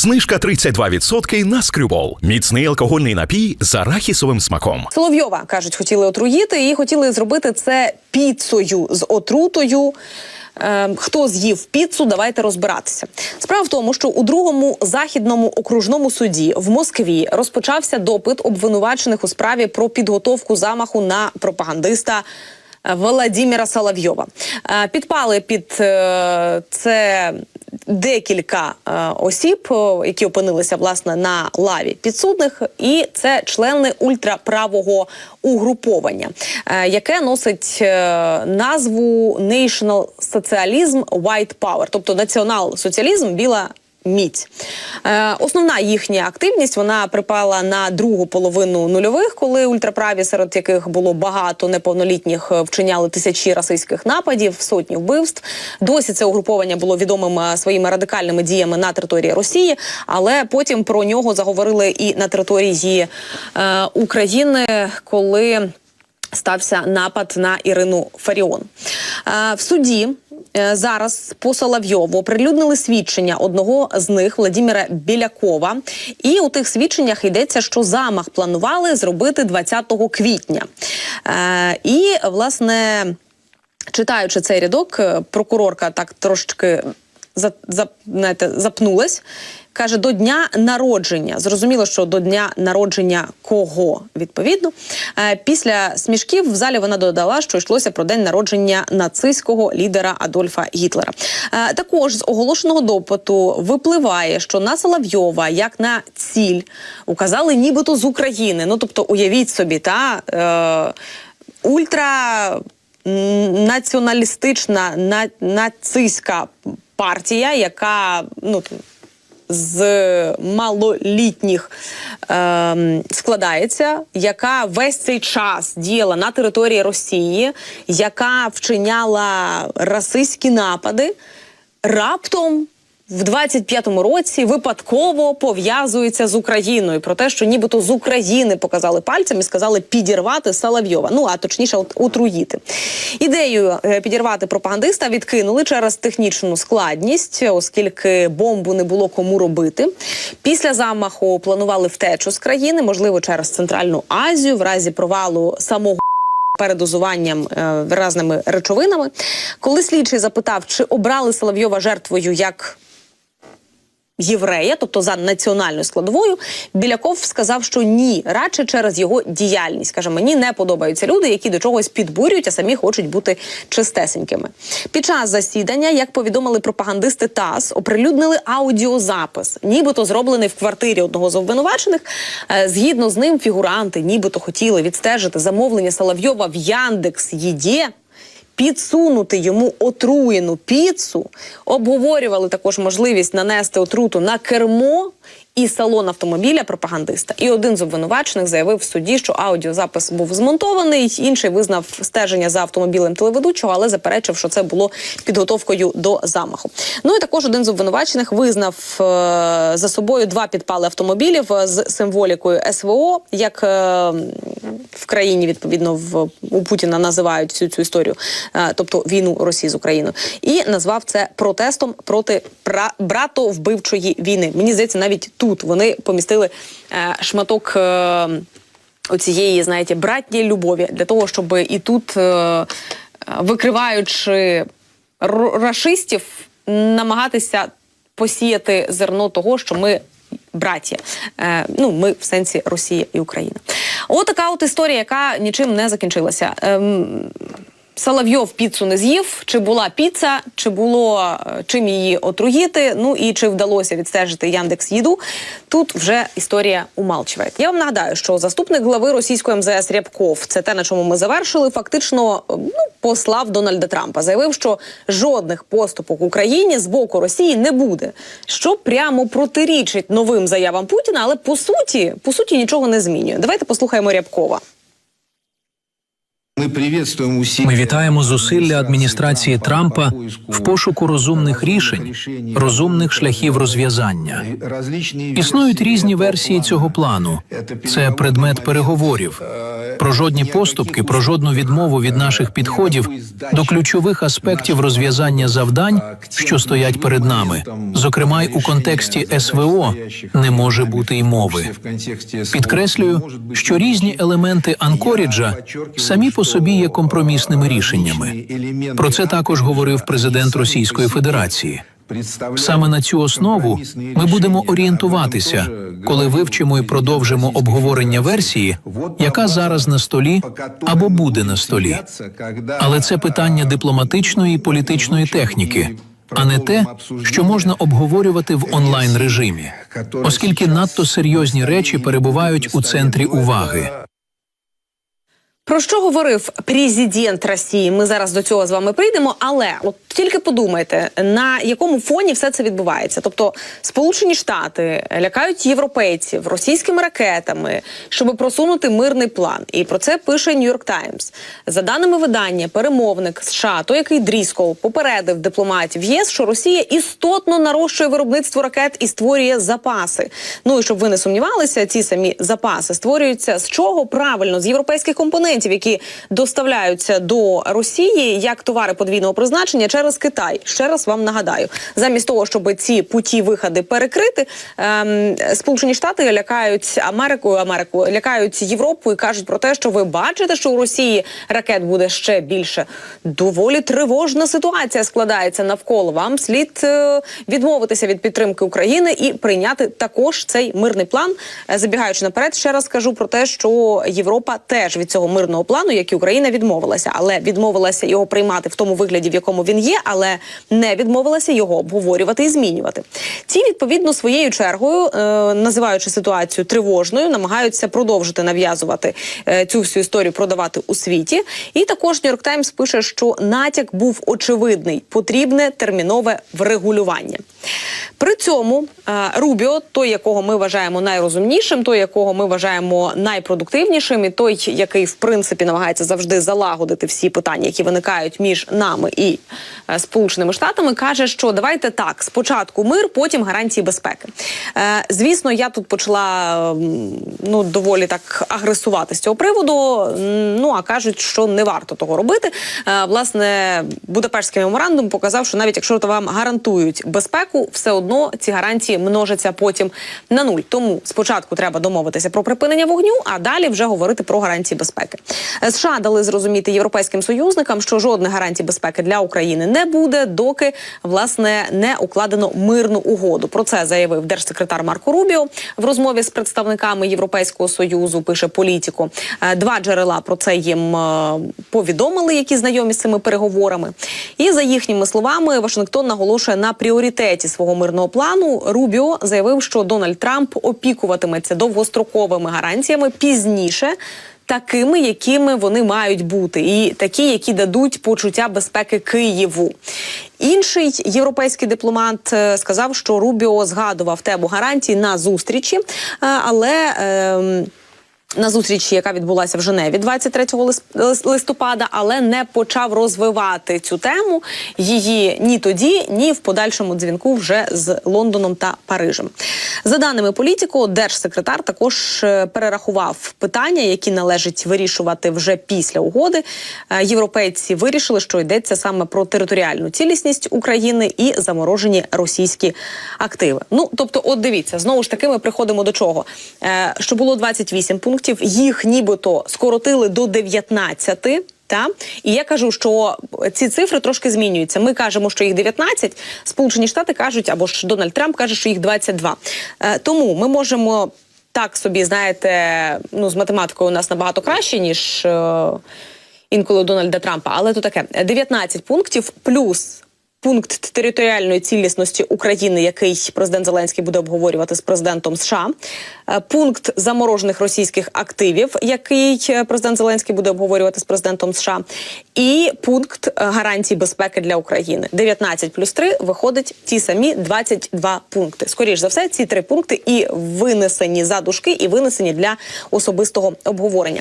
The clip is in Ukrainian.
Знижка 32% на скрюбол. Міцний алкогольний напій з арахісовим смаком. Соловйова кажуть, хотіли отруїти і хотіли зробити це піцею з отрутою. Е, Хто з'їв піцу, давайте розбиратися. Справа в тому, що у другому західному окружному суді в Москві розпочався допит обвинувачених у справі про підготовку замаху на пропагандиста е, Володимира Соловйова. Е, Підпали під е, це декілька е, осіб, які опинилися власне на лаві підсудних, і це члени ультраправого угруповання, е, яке носить е, назву National Socialism White Power, тобто націонал-соціалізм біла. Міць е, основна їхня активність вона припала на другу половину нульових, коли ультраправі, серед яких було багато неповнолітніх, е, вчиняли тисячі расистських нападів, сотні вбивств. Досі це угруповання було відомим е, своїми радикальними діями на території Росії, але потім про нього заговорили і на території України, коли стався напад на Ірину Фаріон. В суді зараз по Соловйову оприлюднили свідчення одного з них Владимира Білякова. І у тих свідченнях йдеться, що замах планували зробити 20 квітня. Е, і власне. Читаючи цей рядок, е, прокурорка так трошечки за, за, знаєте, запнулась. Каже, до дня народження. Зрозуміло, що до дня народження кого відповідно. Е, після смішків в залі вона додала, що йшлося про день народження нацистського лідера Адольфа Гітлера. Е, також з оголошеного допиту випливає, що на Соловйова як на ціль указали нібито з України. Ну тобто, уявіть собі, та е, ультра націоналістична на, нацистська партія, яка ну з малолітніх ем, складається, яка весь цей час діяла на території Росії, яка вчиняла расистські напади, раптом. В 25-му році випадково пов'язується з Україною про те, що нібито з України показали пальцем і сказали підірвати Соловйова. Ну а точніше, от отруїти. Ідею е, підірвати пропагандиста відкинули через технічну складність, оскільки бомбу не було кому робити. Після замаху планували втечу з країни, можливо, через Центральну Азію, в разі провалу самого передозуванням е, разними речовинами. Коли слідчий запитав, чи обрали Соловйова жертвою як єврея, тобто за національною складовою, Біляков сказав, що ні, радше через його діяльність. Каже, мені не подобаються люди, які до чогось підбурюють, а самі хочуть бути чистесенькими. Під час засідання, як повідомили пропагандисти ТАСС, оприлюднили аудіозапис, нібито зроблений в квартирі одного з обвинувачених. Е, Згідно з ним, фігуранти нібито хотіли відстежити замовлення Соловйова в Яндекс підсунути йому отруєну піцу, обговорювали також можливість нанести отруту на кермо і салон автомобіля пропагандиста. І один з обвинувачених заявив в суді, що аудіозапис був змонтований. Інший визнав стеження за автомобілем телеведучого, але заперечив, що це було підготовкою до замаху. Ну і також один з обвинувачених визнав е, за собою два підпали автомобілів з символікою СВО, як е, в країні відповідно в у Путіна називають цю цю історію, е, тобто війну Росії з Україною, і назвав це протестом проти братовбивчої війни. Мені здається, навіть тут вони помістили е, шматок. Е, Оцієї, знаєте, братньої любові для того, щоб і тут, е, викриваючи рашистів, намагатися посіяти зерно того, що ми браття. Ну, ми в сенсі Росія і Україна. От така от історія, яка нічим не закінчилася. Соловйов піцу не з'їв, чи була піца, чи було е, чим її отруїти, ну і чи вдалося відстежити Яндекс Їду. Тут вже історія умалчує. Я вам нагадаю, що заступник глави російської МЗС Рябков, це те, на чому ми завершили, фактично ну, послав Дональда Трампа. Заявив, що жодних поступок Україні з боку Росії не буде, що прямо протирічить новим заявам Путіна, але по суті, по суті, нічого не змінює. Давайте послухаємо Рябкова. Ми приветствуємо усі Ми вітаємо зусилля адміністрації Трампа в пошуку розумних рішень, розумних шляхів розв'язання. Існують різні версії цього плану. Це предмет переговорів. про жодні поступки, про жодну відмову від наших підходів до ключових аспектів розв'язання завдань, що стоять перед нами, зокрема й у контексті СВО, не може бути й мови. Підкреслюю, що різні елементи Анкоріджа самі по собі є компромісними рішеннями. Про це також говорив президент Російської Федерації. Саме на цю основу ми будемо орієнтуватися, коли вивчимо і продовжимо обговорення версії, яка зараз на столі або буде на столі. Але це питання дипломатичної і політичної техніки, а не те, що можна обговорювати в онлайн режимі, оскільки надто серйозні речі перебувають у центрі уваги. Про що говорив президент Росії? Ми зараз до цього з вами прийдемо. Але от тільки подумайте, на якому фоні все це відбувається. Тобто, Сполучені Штати лякають європейців російськими ракетами, щоб просунути мирний план. І про це пише Нью-Йорк Таймс. За даними видання, перемовник США, той, який Дріскол попередив дипломатів ЄС, що Росія істотно нарощує виробництво ракет і створює запаси. Ну і щоб ви не сумнівалися, ці самі запаси створюються з чого правильно з європейських компонентів, які доставляються до Росії як товари подвійного призначення через Китай. Ще раз вам нагадаю, замість того, щоб ці путі виходи перекрити, ем, Сполучені Штати лякають Америку, Америку лякають Європу і кажуть про те, що ви бачите, що у Росії ракет буде ще більше. Доволі тривожна ситуація складається навколо. Вам слід е, відмовитися від підтримки України і прийняти також цей мирний план. Е, Забігаючи наперед, ще раз кажу про те, що Європа теж від цього мирного плану, як і Україна, відмовилася, але відмовилася його приймати в тому вигляді, в якому він є, але не відмовилася його обговорювати і змінювати. Ті відповідно своєю чергою, е, називаючи ситуацію тривожною, намагаються продовжити нав'язувати е, цю всю історію, продавати у світі. І також Нью-Йорк Таймс пише, що натяк був очевидний, потрібне термінове врегулювання. При цьому е, Рубіо, той, якого ми вважаємо найрозумнішим, той, якого ми вважаємо найпродуктивнішим, і той, який в принципі намагається завжди залагодити всі питання, які виникають між нами і е, Сполученими Штатами, каже, що давайте так: спочатку мир, потім гарантії безпеки. Е, звісно, я тут почала ну доволі так агресувати з цього приводу. Ну а кажуть, що не варто того робити. Е, власне, Будапештський меморандум показав, що навіть якщо вам гарантують безпеку, все одно ці гарантії множаться потім на нуль. Тому спочатку треба домовитися про припинення вогню, а далі вже говорити про гарантії безпеки. США дали зрозуміти європейським союзникам, що жодних гарантій безпеки для України не буде, доки власне не укладено мирну угоду. Про це заявив держсекретар Марко Рубіо в розмові з представниками Європейського союзу. Пише політику. Е, Два джерела про це їм е, повідомили, які знайомі з цими переговорами. І за їхніми словами, Вашингтон наголошує на пріоритеті свого мирного плану. Рубіо заявив, що Дональд Трамп опікуватиметься довгостроковими гарантіями пізніше. Такими, якими вони мають бути, і такі, які дадуть почуття безпеки Києву. Інший європейський дипломат е, сказав, що Рубіо згадував тему гарантій на зустрічі, е, але. ем, на зустрічі, яка відбулася в Женеві 23 лис- лис- листопада, але не почав розвивати цю тему її ні тоді, ні в подальшому дзвінку вже з Лондоном та Парижем. За даними політику, держсекретар також е, перерахував питання, які належить вирішувати вже після угоди. Е, Європейці вирішили, що йдеться саме про територіальну цілісність України і заморожені російські активи. Ну тобто, от дивіться, знову ж таки, ми приходимо до чого, Е, що було 28 пунктів, їх нібито скоротили до 19. Та і я кажу, що ці цифри трошки змінюються. Ми кажемо, що їх 19, Сполучені Штати кажуть, або ж Дональд Трамп каже, що їх 22. Е, тому ми можемо так собі, знаєте, ну з математикою у нас набагато краще ніж е, інколи Дональда Трампа, але то таке 19 пунктів плюс. Пункт територіальної цілісності України, який президент Зеленський буде обговорювати з президентом США, Е, пункт заморожених російських активів, який е, президент Зеленський буде обговорювати з президентом США, і пункт е, гарантій безпеки для України. 19 плюс 3 виходить ті самі 22 пункти. Скоріш за все, ці три пункти і винесені за дужки, і винесені для особистого обговорення.